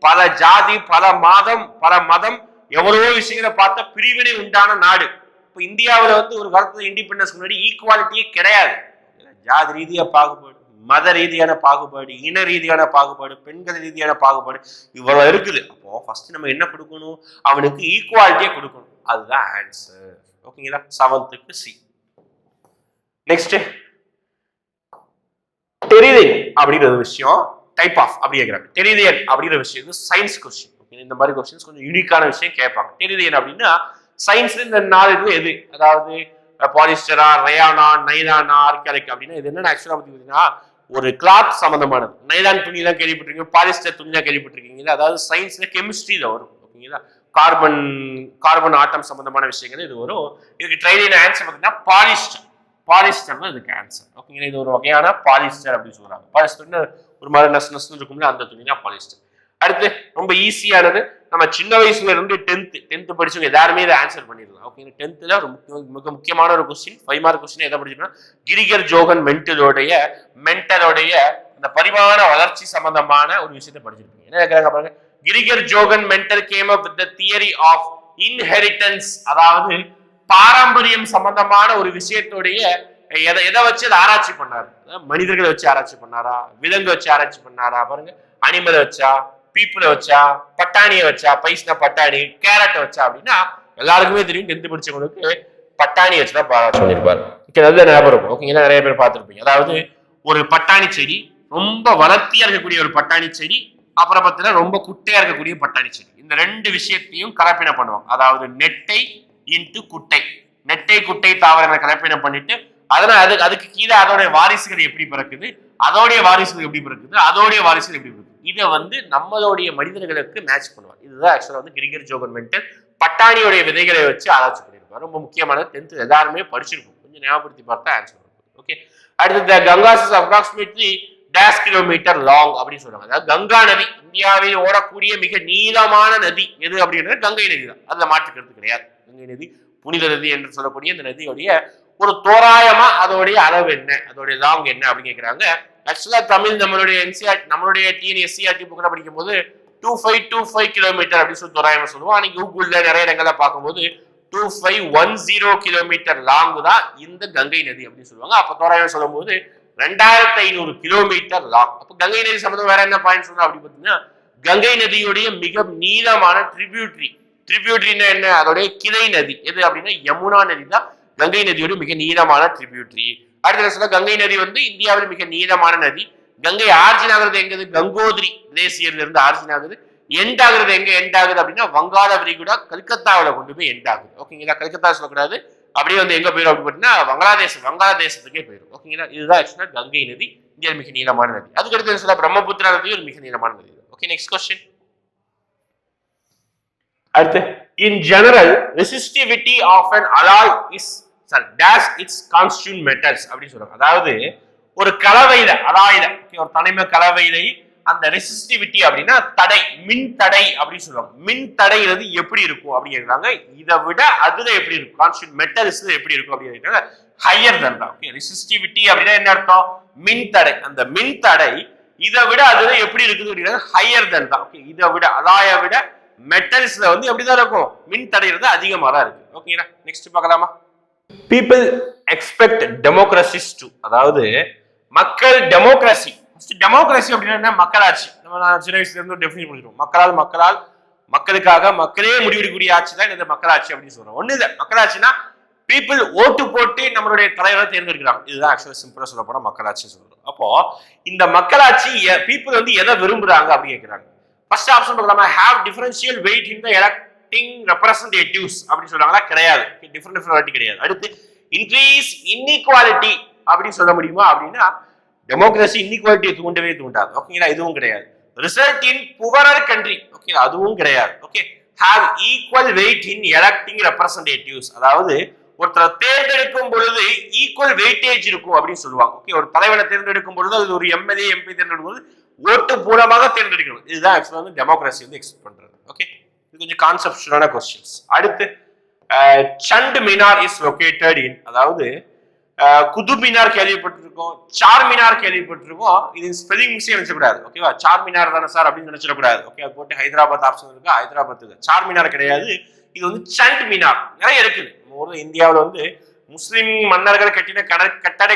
பல ஜாதி பல மாதம் பல மதம் எவ்வளவோ விஷயங்களை பார்த்த பிரிவினை உண்டான நாடு. இப்போ இந்தியாவில் வந்து ஒரு காலத்தில் இண்டிபெண்டன்ஸ் முன்னாடி ஈக்குவாலிட்டியே கிடையாது. ஜாதி ரீதியாக பாகுபாடு மத ரீதியான பாகுபாடு இன ரீதியான பாகுபாடு பெண்கள் ரீதியான பாகுபாடு இவ்வளோ இருக்குது. அப்போ ஃபர்ஸ்ட் நம்ம என்ன கொடுக்கணும்? அவனுக்கு ஈக்குவாலிட்டியே கொடுக்கணும். அதுதான் ஆன்சர் ஓகேங்களா செவன்த்துக்கு சி நெக்ஸ்ட் டெரிதியன் அப்படிங்கிற ஒரு விஷயம். டைப் ஆஃப் அப்படி கேட்குறாங்க டெரிதியன் அப்படிங்கிற விஷயம் வந்து சயின்ஸ் கொஸ்டின் இந்த மாதிரி கொஸ்டின்ஸ் கொஞ்சம் யூனிக்கான விஷயம் கேட்பாங்க. டெரிதியன் அப்படின்னா சயின்ஸ்ல இந்த நாலு இது எது? அதாவது பாலிஸ்டரா ரயானா நைலானா ஆர்கானிக் அப்படின்னா இது என்னென்ன ஆக்சுவலாக பார்த்தீங்கன்னா ஒரு கிளாத் சம்பந்தமானது. நைலான் துணியெல்லாம் கேள்விப்பட்டிருக்கீங்க பாலிஸ்டர் துணியெல்லாம் கேள்விப்பட்டிருக்கீங்க. அதாவது சயின்ஸ்ல கெமிஸ்ட்ரியில வரும். ஓகேங்களா கார்பன் கார்பன் ஆட்டம் சம்பந்தமான விஷயங்கள் இது வரும். இதுக்கு ட்ரைனிங் ஆன்சர் பார்த்தீங்கன்னா பாலிஸ்டர் பாலிஸ்டர் தான் இதுக்கு ஆன்சர் ஓகேங்களா இது ஒரு வகையான பாலிஸ்டர் அப்படின்னு சொல்றாங்க. பாலிஸ்டர்னு ஒரு மாதிரி நஸ் நஸ்னு இருக்கும்ல அந்த துணி தான் பாலிஸ்டர் அடுத்து ரொம்ப ஈஸியானது நம்ம சின்ன வயசுல இருந்து டென்த் டென்த் படிச்சவங்க எல்லாருமே இதை ஆன்சர் பண்ணிடலாம். ஓகே டென்த்ல ஒரு முக்கிய- மிக முக்கியமான ஒரு கொஸ்டின் ஃபைவ் மார்க் கொஸ்டின் எதை படிச்சோம்னா கிரிகர் ஜோகன் மென்டலோடைய மென்டலோடைய அந்த பரிமாண வளர்ச்சி சம்பந்தமான ஒரு விஷயத்தை படிச்சிருப்பீங்க. என்ன கேட்கறாங்க பாருங்க? Gregor Johann Mendel came up with the theory of inheritance அதாவது பாரம்பரியம் சம்பந்தமான ஒரு விஷயத்துடைய எதை எதை வச்சு அதை ஆராய்ச்சி பண்ணாரு? மனிதர்களை வச்சு ஆராய்ச்சி பண்ணாரா? விலங்கு வச்சு ஆராய்ச்சி பண்ணாரா? பாருங்க. அனிமலை வச்சா பீப்புளை வச்சா பட்டாணியை வச்சா பைசின பட்டாணி கேரட்டை வச்சா அப்படின்னா எல்லாருக்குமே தெரியும் டென்த் படிச்சவங்களுக்கு பட்டாணி வச்சுதான் ஆராய்ச்சி பண்ணியிருப்பாரு. ஓகே நல்ல ஞாபகம் இருக்கும். ஓகேங்களா நிறைய பேர் பார்த்துருப்பீங்க. அதாவது ஒரு பட்டாணி செடி ரொம்ப வளர்த்தியா இருக்கக்கூடிய ஒரு பட்டாணி செடி அப்புறம் பார்த்தீங்கன்னா ரொம்ப குட்டையா இருக்கக்கூடிய பட்டாணி செடி. இந்த ரெண்டு விஷயத்தையும் கலப்பினம் பண்ணுவாங்க. அதாவது நெட்டை இன்ட்டு குட்டை. நெட்டை குட்டை தாவரங்களை கலப்பினம் பண்ணிட்டு அதனால அது அதுக்கு கீழே அதோடைய வாரிசுகள் எப்படி பிறக்குது? அதோடைய வாரிசுகள் எப்படி பிறக்குது? அதோடைய வாரிசுகள் எப்படி பிறக்குது? இதை வந்து நம்மளுடைய மனிதர்களுக்கு மேட்ச் பண்ணுவார் இதுதான் ஆக்சுவலாக வந்து கிரிகர் ஜோகன் மென்டல் பட்டாணியோடைய விதைகளை வச்சு ஆராய்ச்சி பண்ணியிருப்பார். ரொம்ப முக்கியமானது டென்த் எல்லாருமே படிச்சிருக்கும். கொஞ்சம் ஞாபகப்படுத்தி பார்த்தா ஆன்சர் ஓகே அடுத்து Ganges is approximately dash kilometre long அப்படின்னு சொல்றாங்க. அதாவது கங்கா நதி இந்தியாவில் ஓடக்கூடிய மிக நீளமான நதி எது அப்படின்றது கங்கை நதி தான். அதில் மாற்றுக்கிறது கிடையாது. கங்கை நதி புனித நதி என்று சொல்லக்கூடிய இந்த நதியுடைய ஒரு தோராயமா அதோடைய அளவு என்ன? அதோடைய லாங் என்ன அப்படின்னு கேட்கிறாங்க ஆக்சுவலா தமிழ் நம்மளுடைய என்சிஆர் நம்மளுடைய டிஎன்எஸ்சிஆர்டி புக்கில் படிக்கும் போது two five two five kilometre அப்படின்னு சொல்லி தோராயமா சொல்லுவோம். அன்னைக்கு கூகுள்ல நிறைய இடங்கள்ல பார்க்கும்போது two five one zero kilometre long தான் இந்த கங்கை நதி அப்படின்னு சொல்லுவாங்க. அப்போ தோராயம் சொல்லும்போது ரெண்டாயிரத்தி ஐநூறு கிலோமீட்டர் லாங் அப்போ கங்கை நதி சம்மந்தம் வேற என்ன பாயிண்ட் சொல்றோம் அப்படி பார்த்தீங்கன்னா கங்கை நதியுடைய மிக நீளமான ட்ரிபியூட்ரி ட்ரிபியூட்ரினா என்ன? அதோடைய கிளை நதி. எது அப்படின்னா யமுனா நதி தான் கங்கை நதியோட மிக நீளமான ட்ரிபியூட்ரி. அடுத்த சொல்ல கங்கை நதி வந்து இந்தியாவில் மிக நீளமான நதி. கங்கை ஆர்ஜின் ஆகுறது எங்கது? கங்கோத்ரி கிளேசியர்ல இருந்து ஆர்ஜின் ஆகுது எண்ட் ஆகுறது எங்க? எண்ட் ஆகுது அப்படின்னா வங்காள விரிகுடா கல்கத்தாவில் கொண்டு போய் எண்ட் ஆகுது. ஓகேங்களா கல்கத்தா சொல்லக்கூடாது. அப்படியே வந்து எங்க போயிடும் அப்படின்னு பார்த்தீங்கன்னா வங்காளதேசம் வங்காளதேசத்துக்கே போயிடும் ஓகேங்களா இதுதான் ஆக்சுவலா கங்கை நதி இந்தியாவில் மிக நீளமான நதி. அதுக்கடுத்து சொல்ல? பிரம்மபுத்திரா நதி ஒரு மிக நீளமான நதி. ஓகே நெக்ஸ்ட் கொஸ்டின் அடுத்து in general resistivity of an alloy is sorry dash its constituent metals அப்படின்னு சொல்றாங்க. அதாவது ஒரு கலவையில அலாயில ஒரு தனிம கலவையில அந்த ரெசிஸ்டிவிட்டி அப்படின்னா தடை மின் தடை அப்படின்னு சொல்லுவாங்க. மின் தடைங்கிறது எப்படி இருக்கும் அப்படின்னு இதை விட அதுல எப்படி இருக்கும்? கான்ஸ்டியூன் மெட்டல்ஸ் எப்படி இருக்கும் அப்படின்னு ஹையர் தன் தான் ஓகே ரெசிஸ்டிவிட்டி அப்படின்னா என்ன அர்த்தம்? மின் தடை. அந்த மின் தடை இதை விட அதுல எப்படி இருக்குது அப்படின்னா ஹையர் தன் தான் ஓகே இதை விட அலாய விட மெட்டல்ஸ்ல வந்து எப்படிதான் இருக்கும்? மின் தடையிறது அதிகமாக தான் இருக்கு ஓகேங்களா நெக்ஸ்ட் பார்க்கலாமா? பீப்புள் எக்ஸ்பெக்ட் டெமோக்ரஸிஸ் டு அதாவது மக்கள் டெமோக்ரஸி டெமோக்ரஸி அப்படின்னா என்ன? மக்களாட்சி. நம்ம நான் சின்ன வயசுல இருந்து டெஃபினேட் பண்ணிடுவோம் மக்களால் மக்களால் மக்களுக்காக மக்களே முடிவெடுக்கக்கூடிய ஆட்சி தான் இந்த மக்களாட்சி அப்படின்னு சொல்றோம். ஒண்ணு இல்லை. மக்களாட்சினா பீப்புள் ஓட்டு போட்டு நம்மளுடைய தலைவரை தேர்ந்தெடுக்கிறாங்க. இதுதான் ஆக்சுவலா சிம்பிளா சொல்ல போனா மக்களாட்சி சொல்றோம் அப்போ இந்த மக்களாட்சி பீப்புள் வந்து எதை விரும்புறாங்க அப்படின்னு கேட்கிறாங்க ஃபர்ஸ்ட் ஆப்ஷன் பார்க்கலாமா have differential weight in the electing representatives அப்படின்னு சொல்றாங்களா? கிடையாது. டிஃபரெண்ட் டிஃபரெண்ட் கிடையாது. அடுத்து இன்க்ரீஸ் இன்இக்வாலிட்டி அப்படின்னு சொல்ல முடியுமா அப்படின்னா டெமோக்ரஸி இன்இக்வாலிட்டியை தூண்டவே தூண்டாது. ஓகேங்களா இதுவும் கிடையாது. Result in poorer country okay அதுவும் கிடையாது. Okay have equal weight in electing representatives அதாவது ஒருத்தரை தேர்ந்தெடுக்கும் பொழுது ஈக்குவல் வெயிட்டேஜ் இருக்கும் அப்படின்னு சொல்லுவாங்க. ஓகே ஒரு தலைவனை தேர்ந்தெடுக்கும் பொழுது அது ஒரு எம்எல்ஏ எம்பி தேர்ந்தெடுக்கும் போது ஓட்டு மூலமாக தேர்ந்தெடுக்கணும். இதுதான் ஆக்சுவலாக வந்து டெமோக்ரஸி வந்து எக்ஸ்பிளைன் பண்றது. ஓகே இது கொஞ்சம் கான்செப்டுவலான கொஸ்டின்ஸ் அடுத்து சண்ட் மினார் இஸ் லொகேட்டட் இன் அதாவது குது குதுப் மினார் கேள்விப்பட்டிருக்கோம் சார் மினார் கேள்விப்பட்டிருக்கோம். இது ஸ்பெல்லிங் மிஸ்டேக் நினைச்சக்கூடாது ஓகேவா சார் மினார் தானே சார் அப்படின்னு நினைச்சிடக்கூடாது. ஓகே அது போட்டு ஹைதராபாத் ஆப்ஷன் இருக்கு? ஹைதராபாத் சார் மினார் கிடையாது. இது வந்து சண்ட் மினார். நிறைய இருக்குது. நம்ம இந்தியாவில் வந்து முஸ்லிம் மன்னர்கள் கட்டின கட கட்டடை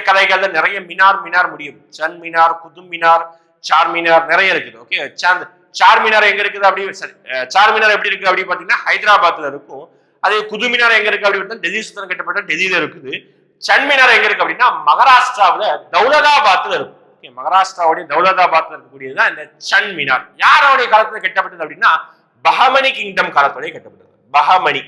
நிறைய மினார் மினார் முடியும். சன் மினார் குதுப் மினார் சார் மீனார் நிறைய இருக்குது ஓகே சாந்த் சார் மீனார் எங்க இருக்குது அப்படி சார் மீனார் எப்படி இருக்கு அப்படி பாத்தீங்கன்னா ஹைதராபாத்ல இருக்கும். அதே குதுமினார் எங்க இருக்கு அப்படி டெல்லி சுத்தம் கட்டப்பட்ட டெல்லியில இருக்குது. சன்மினார் எங்க இருக்கு அப்படின்னா மகாராஷ்டிராவுல தௌலதாபாத்ல இருக்கும் ஓகே மகாராஷ்டிராவுடைய தௌலதாபாத்ல இருக்கக்கூடியதுதான் இந்த சன்மினார் யாரோடைய காலத்துல கட்டப்பட்டது அப்படின்னா பஹமனி கிங்டம் காலத்துடைய கட்டப்பட்டது. பஹமணி.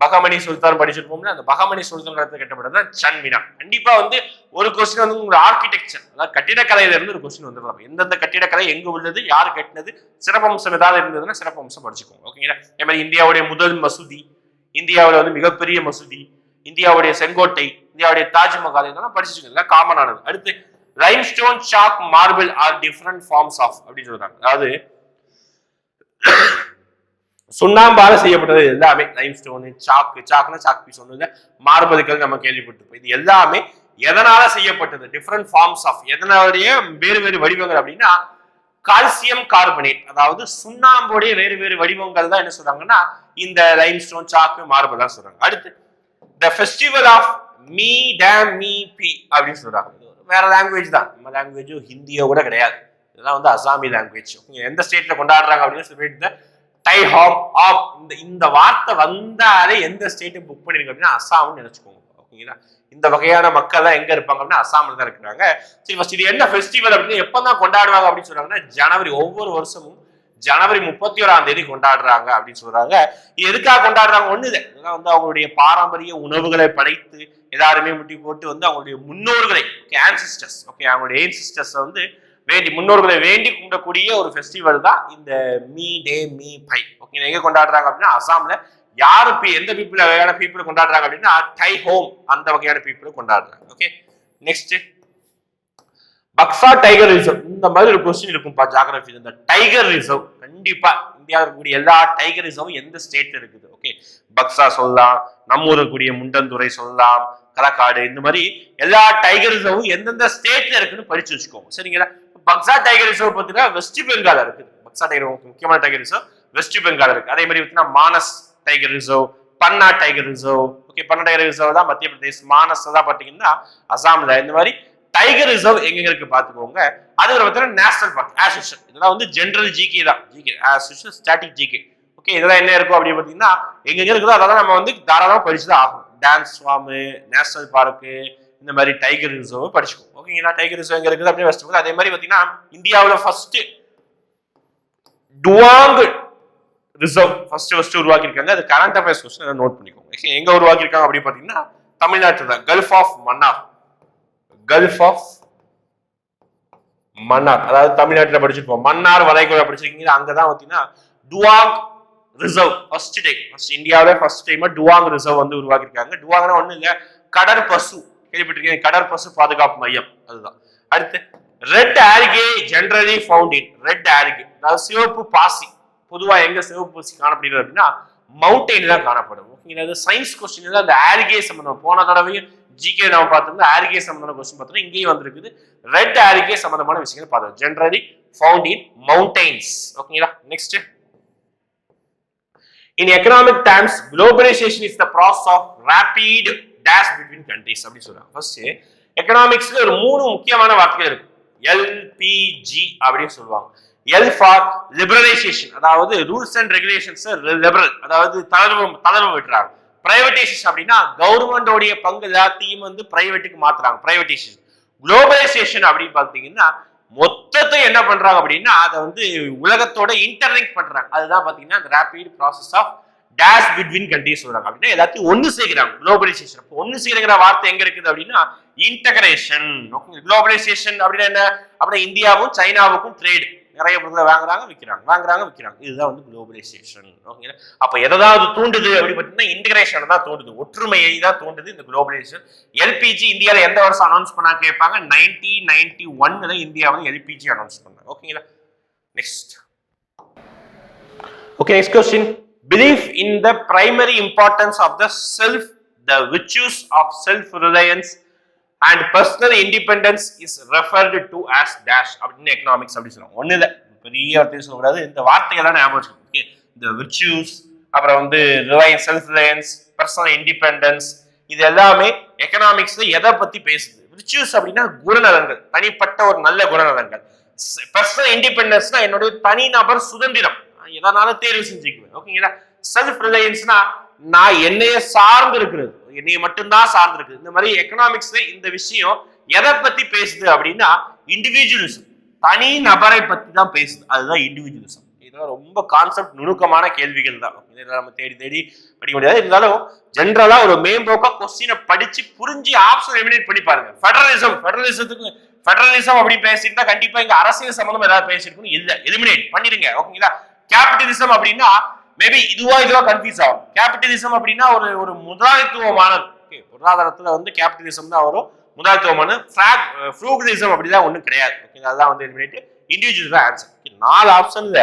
பகமணி சுல்தான் படிச்சிருப்போம்ல அந்த பகமணி சுல்தான் காலத்துல கட்டப்பட்டது தான் சன் கண்டிப்பா வந்து ஒரு கொஸ்டின் வந்து உங்க ஆர்கிடெக்சர் அதாவது கட்டிடக்கலையில இருந்து ஒரு கொஸ்டின் வந்துடலாம். எந்தெந்த கட்டிடக்கலை எங்க உள்ளது யார் கட்டினது சிறப்பம்சம் ஏதாவது இருந்ததுன்னா சிறப்பம்சம் படிச்சுக்கோங்க ஓகேங்களா அதே மாதிரி இந்தியாவுடைய முதல் மசூதி இந்தியாவில் வந்து மிகப்பெரிய மசூதி இந்தியாவுடைய செங்கோட்டை இந்தியாவுடைய தாஜ்மஹால் இதெல்லாம் படிச்சுக்கோங்க காமன் காமனானது அடுத்து limestone chalk marble are different forms of அப்படின்னு சொல்றாங்க. அதாவது சுண்ணாம்பால செய்யப்பட்டது எல்லாமே. லைம் ஸ்டோனு சாக்கு சாக்குனா சாக் பீஸ் ஒன்று மார்பல்கள் நம்ம கேள்விப்பட்டிருப்போம். இது எல்லாமே எதனால செய்யப்பட்டது? டிஃப்ரெண்ட் ஃபார்ம்ஸ் ஆஃப் எதனாலுடைய வேறு வேறு வடிவங்கள் அப்படின்னா கால்சியம் கார்பனேட் அதாவது சுண்ணாம்புடைய வேறு வேறு வடிவங்கள் தான் என்ன சொல்றாங்கன்னா இந்த லைம் ஸ்டோன் சாக்கு மார்பல் தான் சொல்றாங்க. அடுத்து the festival of Me Dam Me Phi அப்படின்னு சொல்றாங்க. வேற லாங்குவேஜ் தான். நம்ம லாங்குவேஜும் ஹிந்தியோ கூட கிடையாது. இதெல்லாம் வந்து அசாமி லாங்குவேஜ் எந்த ஸ்டேட்ல கொண்டாடுறாங்க அப்படின்னு சொல்லிட்டு டை ஹாம் ஆப் இந்த இந்த வார்த்தை வந்தாலே எந்த ஸ்டேட்டை புக் பண்ணிருக்க அப்படின்னா அசாம்னு நினைச்சுக்கோங்க. ஓகேங்களா? இந்த வகையான மக்கள் எல்லாம் எங்க இருப்பாங்க அப்படின்னா அசாமில் தான் இருக்கிறாங்க. சரி ஃபர்ஸ்ட் இது என்ன ஃபெஸ்டிவல் அப்படின்னு எப்போ தான் கொண்டாடுவாங்க அப்படின்னு சொல்றாங்கன்னா ஜனவரி ஒவ்வொரு வருஷமும் ஜனவரி முப்பத்தி ஓராம் தேதி கொண்டாடுறாங்க அப்படின்னு சொல்றாங்க. இது எதுக்காக கொண்டாடுறாங்க? ஒண்ணு இல்லை. இதெல்லாம் வந்து அவங்களுடைய பாரம்பரிய உணவுகளை படைத்து எல்லாருமே முட்டி போட்டு வந்து அவங்களுடைய முன்னோர்களை ஆன்சிஸ்டர்ஸ் ஓகே அவங்களுடைய ஏன்சிஸ்டர்ஸ் வந்து வேண்டி முன்னோர்களை வேண்டி கும்பிடக்கூடிய ஒரு ஃபெஸ்டிவல் தான் இந்த மீ டே மீ பை ஓகே எங்க கொண்டாடுறாங்க அப்படின்னா அசாம்ல யார் எந்த பீப்புள் வகையான பீப்புள் கொண்டாடுறாங்க அப்படின்னா டை ஹோம் அந்த வகையான பீப்புள் கொண்டாடுறாங்க. Okay next Buxa tiger reserve இந்த மாதிரி ஒரு கொஸ்டின் இருக்கும்பா ஜாகிரபி இந்த டைகர் ரிசர்வ் கண்டிப்பா இந்தியாவில் இருக்கக்கூடிய எல்லா டைகர் ரிசர்வும் எந்த ஸ்டேட்ல இருக்குது? ஓகே பக்ஸா சொல்லலாம் நம்ம ஊர் கூடிய முண்டந்துறை சொல்லலாம் களக்காடு இந்த மாதிரி எல்லா டைகர் ரிசர்வும் எந்தெந்த ஸ்டேட்ல இருக்குன்னு படிச்சு வச்சுக்கோங்க. சரிங்களா? பக்ஸா டைகர் ரிசர்வ் பார்த்தீங்கன்னா வெஸ்ட் பெங்கால் இருக்குது. பக்ஸா டைகர் முக்கியமான டைகர் ரிசர்வ். வெஸ்ட் பெங்கால் இருக்கு. அதே மாதிரி பார்த்தீங்கன்னா Manas tiger reserve Panna tiger reserve. Okay Panna tiger reserve தான் மத்திய பிரதேஷ் மானஸ் தான் பார்த்தீங்கன்னா அசாம்ல. இந்த மாதிரி டைகர் ரிசர்வ் எங்க இருக்கு பாத்துக்கோங்க அது பார்த்தீங்கன்னா நேஷனல் பார்க் ஆஸ் யூஷுவல் இதெல்லாம் வந்து ஜென்ரல் ஜிகே தான். GK as usual static GK okay இதெல்லாம் என்ன இருக்கும் அப்படின்னு பார்த்தீங்கன்னா எங்க இருக்குதோ அதெல்லாம் நம்ம வந்து தாராளமாக படிச்சு தான் ஆகும். டான்ஸ் ஃபார்மு நேஷனல் பார்க்கு இந்த மாதிரி டைகர் ரிசர்வ் படிச்சுக்கோங்க ஓகேங்களா டைகர் ரிசர்வ் எங்க இருக்குது அப்படின்னு வெஸ்ட் அதே மாதிரி பார்த்தீங்கன்னா இந்தியாவில் first dugong reserve first first உருவாக்கியிருக்காங்க. அது கரண்ட் அஃபேர்ஸ் கொஸ்டின் நோட் பண்ணிக்கோங்க. ஓகே எங்க உருவாக்கியிருக்காங்க அப்படின்னு பார்த்தீங்கன்னா தமிழ்நாட்டில் தான் gulf of Mannar gulf of Mannar அதாவது தமிழ்நாட்டில் படிச்சிருப்போம் மன்னார் வளைகுடா படிச்சிருக்கீங்க. அங்கதான் பார்த்தீங்கன்னா dugong reserve first time first இந்தியாவில ஃபர்ஸ்ட் டைம் டுவாங் ரிசர்வ் வந்து உருவாக்கியிருக்காங்க. டுவாங்னா ஒன்றும் இல்லை கடற்பசு. கேள்விப்பட்டிருக்கீங்க கடற்பசு பாதுகாப்பு மையம். அதுதான். அடுத்து red algae generally found in red algae அதாவது சிவப்பு பாசி. பொதுவாக எங்க சிவப்பு பாசி காணப்படுகிறது அப்படின்னா மவுண்டெயின் தான் காணப்படும். ஓகேங்களா சயின்ஸ் கொஸ்டின் அந்த ஆர்கே சம்பந்தம். போன தடவையும் ஜிகே நம்ம பார்த்திருந்தோம் ஆர்கே சம்பந்தமான கொஸ்டின் பார்த்தோம் இங்கேயும் வந்திருக்குது. ரெட் ஆரிகே சம்பந்தமான விஷயங்கள் பார்த்தோம் ஜென்ரலி ஃபவுண்ட் இன் மவுண்டெயின்ஸ் ஓகேங்களா next in economic times globalisation is the process of rapid dash between countries அப்படின்னு சொல்றாங்க. ஃபர்ஸ்ட் எக்கனாமிக்ஸ்ல ஒரு மூணு முக்கியமான வார்த்தைகள் இருக்கு. எல்பிஜி அப்படின்னு சொல்லுவாங்க. எல் ஃபார் லிபரலைசேஷன் அதாவது ரூல்ஸ் அண்ட் ரெகுலேஷன்ஸ் லிபரல் அதாவது தளர்வு தளர்வு விட்டுறாங்க. பிரைவேடைசேஷன் அப்படின்னா கவர்மெண்டோடைய பங்கு எல்லாத்தையும் வந்து பிரைவேட்டுக்கு மாத்துறாங்க. பிரைவேடைசேஷன் குளோபலைசேஷன் அப்படின்னு பார்த்தீங்கன்னா மொத்தத்தை என்ன பண்றாங்க அப்படின்னா அதை வந்து உலகத்தோட இன்டர்லிங்க் பண்றாங்க. அதுதான் பாத்தீங்கன்னா அந்த rapid process of dash between countries சொல்றாங்க அப்படின்னா எல்லாத்தையும் ஒன்று சேர்க்கிறாங்க. குளோபலைசேஷன். அப்போ ஒன்று சேர்க்கிற வார்த்தை எங்க இருக்குது அப்படின்னா இன்டகிரேஷன் குளோபலைசேஷன் அப்படின்னா என்ன? அப்படின்னா இந்தியாவும் சைனாவுக்கும் ட்ரேடு நிறைய பொருட்களை வாங்குறாங்க விற்கிறாங்க வாங்குறாங்க விற்கிறாங்க இதுதான் வந்து குளோபலைசேஷன். ஓகேங்களா அப்போ எதாவது தூண்டுது அப்படி பார்த்தீங்கன்னா இன்டகிரேஷன் தான் தூண்டுது ஒற்றுமையை தான் தூண்டுது இந்த குளோபலைசேஷன். எல்பிஜி இந்தியாவில் எந்த வருஷம் அனௌன்ஸ் பண்ணா கேட்பாங்க? நைன்டீன் நைன்டி ஒன்ல இந்தியாவில் எல்பிஜி அனௌன்ஸ் பண்ணாங்க. ஓகேங்களா next okay next question belief in the primary importance of the self the விச்சூஸ் of self reliance and personal independence is referred to as dash அப்படின்னு எக்கனாமிக்ஸ் அப்படி சொல்லுவாங்க. ஒன்றும் இல்லை. பெரிய வார்த்தையும் சொல்லக்கூடாது. இந்த வார்த்தையை தான் ஞாபகம் ஓகே இந்த விர்ச்சியூஸ் அப்புறம் வந்து reliance self reliance personal independence இது எல்லாமே எக்கனாமிக்ஸ்ல எதை பத்தி பேசுது? விர்ச்சியூஸ் அப்படின்னா குணநலன்கள். தனிப்பட்ட ஒரு நல்ல குணநலன்கள். பர்சனல் இண்டிபெண்டன்ஸ்னா என்னுடைய தனிநபர் சுதந்திரம். நான் எதனாலும் தேர்வு செஞ்சுக்குவேன். ஓகேங்களா? செல்ஃப் ரிலையன்ஸ்னா நான் என்னைய சார்ந்து இருக்கிறது என்னைய மட்டும்தான் சார்ந்து இருக்குது இந்த மாதிரி எக்கனாமிக்ஸ்ல இந்த விஷயம் எதை பத்தி பேசுது அப்படின்னா இண்டிவிஜுவலிசம் தனி நபரை பத்தி தான் பேசுது. அதுதான் இண்டிவிஜுவலிசம் இதெல்லாம் ரொம்ப கான்செப்ட் நுணுக்கமான கேள்விகள் தான். இதெல்லாம் நம்ம தேடி தேடி படிக்க முடியாது. இருந்தாலும் ஜென்ரலா ஒரு மேம்போக்கா கொஸ்டினை படிச்சு புரிஞ்சு ஆப்ஷன் எலிமினேட் பண்ணி பாருங்க. ஃபெடரலிசம் ஃபெடரலிசத்துக்கு ஃபெடரலிசம் அப்படி பேசிட்டு கண்டிப்பா இங்க அரசியல் சம்பந்தமா ஏதாவது பேசிருக்கணும் இல்ல. எலிமினேட் பண்ணிடுங்க. ஓகேங்களா? கேபிட்டலிசம் அப்படின்னா மேபி இதுவா இதுவா கன்ஃபியூஸ் ஆகும் கேபிட்டலிசம் அப்படின்னா ஒரு ஒரு முதலாளித்துவமானது. ஓகே பொருளாதாரத்துல வந்து கேபிட்டலிசம் தான் வரும். முதலாளித்துவமான ஃபிராக் ஃப்ரூகலிசம் அப்படிதான் ஒன்றும் கிடையாது. ஓகே அதான் வந்து எலிமினேட் இண்டிவிஜுவல் தான் ஆன்சர் நாலு ஆப்ஷன்ல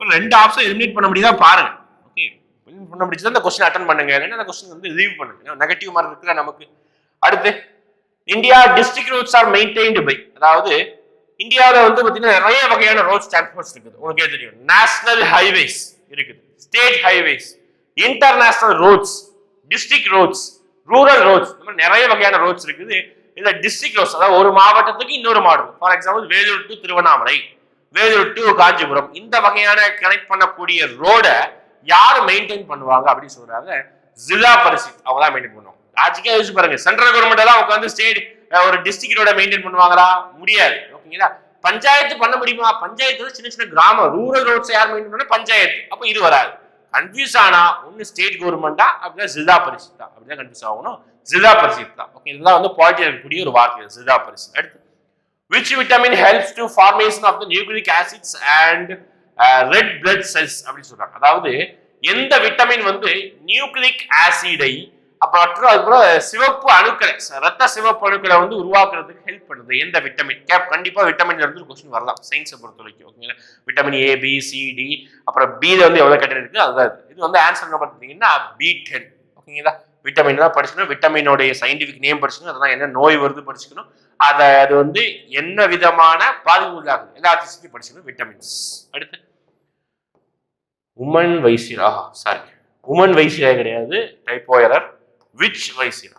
ஒரு ரெண்டு ஆப்ஷன் எலிமினேட் பண்ண முடியுதா பாருங்க. ஓகே பண்ண பண்ண முடிச்சுதான் இந்த கொஸ்டின் அட்டன் பண்ணுங்க. இல்லைன்னா அந்த கொஸ்டின் வந்து ரிலீவ் பண்ணுங்க. நெகட்டிவ் மார்க் இருக்குல்ல நமக்கு? அடுத்து India district roads are maintained by அதாவது இந்தியாவில் வந்து பார்த்தீங்கன்னா நிறைய வகையான ரோட் டிரான்ஸ்போர்ட்ஸ் இருக்குது. உங்களுக்கே தெரியும். நேஷனல் ஹைவேஸ் இருக்குது. State highways international roads district roads rural roads இந்த மாதிரி நிறைய வகையான ரோட்ஸ் இருக்குது. இதில் டிஸ்ட்ரிக்ட் ரோட்ஸ் அதாவது ஒரு மாவட்டத்துக்கு இன்னொரு மாவட்டம் for example Vellore to Tiruvannamalai Vellore to Kanchipuram இந்த வகையான கனெக்ட் பண்ணக்கூடிய ரோடை யார் மெயின்டைன் பண்ணுவாங்க அப்படின்னு சொல்றாங்க? ஜில்லா பரிசித் அவங்க தான் மெயின்டைன் பண்ணுவாங்க. லாஜிக்கா யோசிச்சு பாருங்க. சென்ட்ரல் கவர்மெண்ட் தான் உட்காந்து ஸ்டேட் ஒரு டிஸ்ட்ரிக்ட் ரோட மெயின்டைன் பண்ணுவாங்களா? முடியாது. ஓகேங்களா பஞ்சாயத்து பண்ண முடியுமா? பஞ்சாயத்து வந்து சின்ன சின்ன கிராமம். ரூரல் ரோட்ஸ் யார் மெயின் பண்ணா பஞ்சாயத்து. அப்போ இது வராது. கன்ஃபியூஸ் ஆனா ஒன்னு ஸ்டேட் கவர்மெண்டா அப்படின்னா ஜில்லா பரிசு தான். அப்படிதான் கன்ஃபியூஸ் ஆகணும். ஜில்லா பரிசு தான். ஓகே இதெல்லாம் வந்து பாலிட்டி இருக்கக்கூடிய ஒரு வார்த்தை ஜில்லா பரிசு அடுத்து which vitamin helps to formation of the nucleic acids and red blood cells அப்படின்னு சொல்றாங்க. அதாவது எந்த விட்டமின் வந்து நியூக்ளிக் ஆசிடை அப்புறம் அதுக்கப்புறம் சிவப்பு அணுக்களை ரத்த சிவப்பு அணுக்களை வந்து உருவாக்குறதுக்கு ஹெல்ப் பண்ணுது. எந்த விட்டமின் கேப் கண்டிப்பாக விட்டமின்ல இருந்து கொஸ்டின் வரலாம். சயின்ஸை பொறுத்த வரைக்கும் ஓகேங்களா vitamin A B C D அப்புறம் பில வந்து எவ்வளோ கட்டணம் இருக்கு? அதுதான் இது. வந்து ஆன்சர் என்ன பார்த்தீங்கன்னா பி டென் ஓகேங்களா விட்டமின் தான் படிச்சுக்கணும். விட்டமினோடைய சயின்டிஃபிக் நேம் படிச்சுக்கணும். அதெல்லாம் என்ன நோய் வருது படிச்சுக்கணும். அதை அது வந்து என்ன விதமான பாதிப்பு உள்ளாகுது எல்லாத்தையும் படிச்சுக்கணும். விட்டமின்ஸ் அடுத்து. Woman viceroy sorry woman viceroy கிடையாது. Typo error which viceroy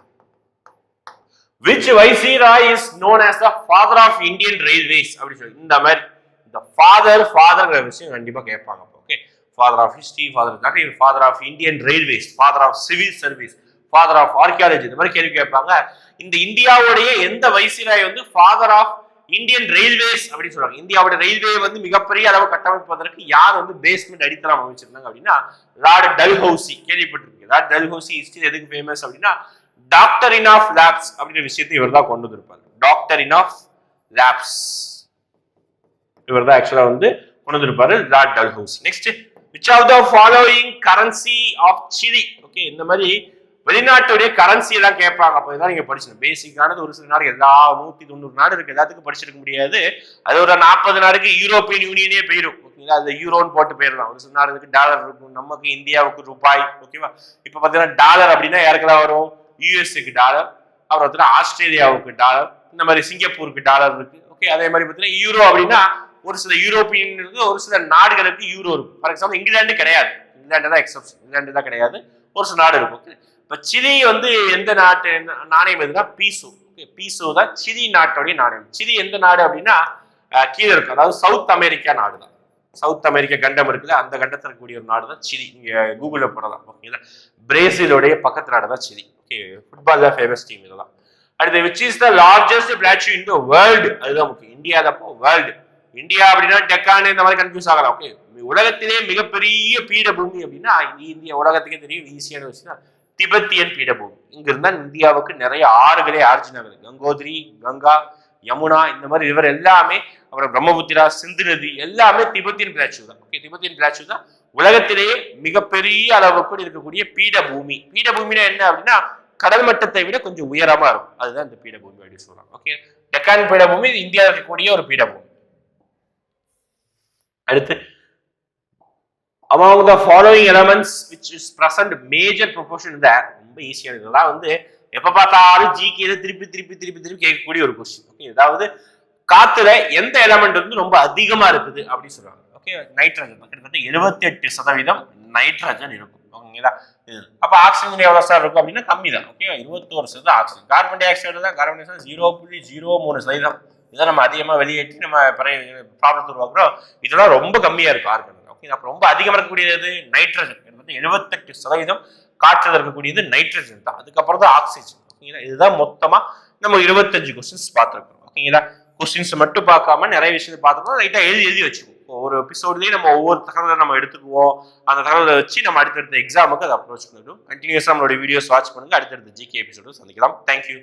which viceroy is known as the father of Indian railways அப்படின்னு சொல்லி. இந்த மாதிரி இந்த ஃபாதர் ஃபாதர்ங்கிற விஷயம் கண்டிப்பாக கேட்பாங்க okay father of history father father of Indian railways father of civil service father of archaeology இந்த மாதிரி கேள்வி கேட்பாங்க. இந்த இந்தியாவுடைய எந்த வைசிராய் வந்து ஃபாதர் ஆஃப் இந்தியன் ரயில்வேஸ் அப்படின்னு சொல்றாங்க. இந்தியாவோட ரயில்வே வந்து மிகப்பெரிய அளவு கட்டமைப்பதற்கு யார் வந்து பேஸ்மெண்ட் அடித்தளம் அமைச்சிருந்தாங்க அப்படின்னா லார்ட் டல்ஹவுசி கேள்விப்பட்டிருக்கீங்க லார்ட் டல்ஹோசி ஹிஸ்டரி எதுக்கு ஃபேமஸ் அப்படின்னா டாக்டர் இன் ஆஃப் லேப்ஸ் அப்படின்ற விஷயத்தை இவர் தான் கொண்டு வந்திருப்பார். டாக்டர் இன் ஆஃப் லேப்ஸ் இவர் தான் ஆக்சுவலா வந்து கொண்டு வந்திருப்பாரு Lord Dalhousie. Next which of the following currency of Chile okay இந்த மாதிரி வெளிநாட்டுடைய கரன்சி எல்லாம் கேட்பாங்க. அப்போ இதெல்லாம் நீங்க படிச்சணும் பேசிக்கானது ஒரு சில நாடு எல்லா நூத்தி தொண்ணூறு நாடு இருக்கு. எல்லாத்துக்கும் படிச்சிருக்க முடியாது. அது ஒரு நாற்பது நாடுக்கு யூரோப்பியன் யூனியனே போயிடும் ஓகேங்களா அது யூரோன்னு போட்டு போயிடலாம் ஒரு சில நாடுக்கு டாலர் இருக்கும். நமக்கு இந்தியாவுக்கு ரூபாய். ஓகேவா இப்போ பார்த்தீங்கன்னா டாலர் அப்படின்னா யாருக்கெல்லாம் வரும்? யூஎஸ்ஏக்கு டாலர் அப்புறம் பார்த்தீங்கன்னா ஆஸ்திரேலியாவுக்கு டாலர் இந்த மாதிரி சிங்கப்பூருக்கு டாலர் இருக்கு. ஓகே அதே மாதிரி பார்த்தீங்கன்னா யூரோ அப்படின்னா ஒரு சில யூரோப்பியன் இருக்கு ஒரு சில நாடுகளுக்கு யூரோ இருக்கும். ஃபார் எக்ஸாம்பிள் இங்கிலாந்து கிடையாது. இங்கிலாந்து தான் எக்ஸப்ஷன் இங்கிலாந்து தான் கிடையாது. ஒரு சில நாடு இருக்கும். ஓகே இப்போ சிலி வந்து எந்த நாட்டு நாணயம் எதுனா பீசோ. ஓகே பீசோ தான் சிலி நாட்டுடைய நாணயம். சிலி எந்த நாடு அப்படின்னா கீழே இருக்கு. அதாவது சவுத் அமெரிக்கா நாடு தான். சவுத் அமெரிக்கா கண்டம் இருக்குல்ல அந்த கண்டத்தில் இருக்கக்கூடிய ஒரு நாடு தான் சிலி இங்கே கூகுளில் போடலாம் ஓகேங்களா? பிரேசிலோடைய பக்கத்து நாடு தான் சிலி ஓகே ஃபுட்பால் தான் ஃபேமஸ் டீம் இதெல்லாம். அடுத்து which is the largest plateau in the world அதுதான் முக்கியம். இந்தியா அப்போ வேர்ல்டு இந்தியா அப்படின்னா டெக்கானு இந்த மாதிரி கன்ஃபியூஸ் ஆகலாம் ஓகே? உலகத்திலே மிகப்பெரிய பீடபூமி அப்படின்னா இந்திய உலகத்துக்கே தெரியும் ஈஸியான விஷயம் திபெத்தியன் பீடபூமி. இங்க இந்தியாவுக்கு நிறைய ஆறுகளே ஆர்ஜினவர் கங்கோத்ரி கங்கா யமுனா இந்த மாதிரி ரிவர் எல்லாமே அப்புறம் பிரம்மபுத்திரா சிந்து நதி எல்லாமே திபெத்தியன் பிளாச்சு தான். ஓகே திபெத்தியன் பிளாச்சு தான். உலகத்திலேயே மிகப்பெரிய அளவுக்கு இருக்கக்கூடிய பீடபூமி. பீடபூமினா என்ன அப்படின்னா கடல் மட்டத்தை விட கொஞ்சம் உயரமா இருக்கும். அதுதான் இந்த பீடபூமி அப்படின்னு சொல்றாங்க. ஓகே டெக்கான் பீடபூமி இந்தியாவில் இருக்கக்கூடிய ஒரு பீடபூமி. அடுத்து among the following elements which is present major proportion in ரொம்ப ஈஸியாக இதெல்லாம் வந்து எப்போ பார்த்தாலும் ஜிகேல திருப்பி திருப்பி திருப்பி திருப்பி கேட்கக்கூடிய ஒரு கொஸ்டின் ஓகே அதாவது காத்துல எந்த எலமெண்ட் வந்து ரொம்ப அதிகமா இருக்குது அப்படின்னு சொல்றாங்க ஓகே நைட்ரஜன் கிட்டத்தட்ட எழுபத்தி எட்டு சதவீதம் நைட்ரஜன் இருக்கும். ஓகேங்களா இது. ஆக்சிஜன் எவ்வளோ சார் இருக்கும் அப்படின்னா கம்மி தான். ஓகே இருபத்தோரு சதவீதம் ஆக்சிஜன் கார்பன் டை ஆக்சைடு தான். கார்பன் டை ஆக்சைடு ஜீரோ புள்ளி ஜீரோ மூணு சதவீதம். இதை நம்ம அதிகமாக வெளியேற்றி நம்ம ப்ராப்ளத்தை உருவாக்குறோம். இதெல்லாம் ரொம்ப கம்மியாக இருக்கும் ஆர்கன். ஓகே அப்ப ரொம்ப அதிகமாக இருக்கக்கூடியது நைட்ரஜன் வந்து எழுபத்தெட்டு சதவீதம் காற்றில் இருக்கக்கூடியது நைட்ரஜன் தான். அதுக்கப்புறம் தான் ஆக்சிஜன் ஓகேங்களா? இதுதான் மொத்தமாக நம்ம இருபத்தஞ்சு கொஸ்டின்ஸ் பார்த்துருக்கோம் ஓகேங்களா? கொஸ்டின்ஸ் மட்டும் பார்க்காம நிறைய விஷயத்தை பார்த்துருக்கோம் லைட்டாக எழுதி எழுதி வச்சுக்குவோம். ஒரு எபிசோட்லயே நம்ம ஒவ்வொரு தகவலை நம்ம எடுத்துக்குவோம். அந்த தகவலை வச்சு நம்ம அடுத்தடுத்த எக்ஸாமுக்கு அதை அப்ரோச் பண்ணிடும் கண்டினியூஸாக நம்மளோட வீடியோஸ் வாட்ச் பண்ணுங்க. அடுத்தடுத்த ஜிகே எபிசோடு சந்திக்கலாம். தேங்க்யூ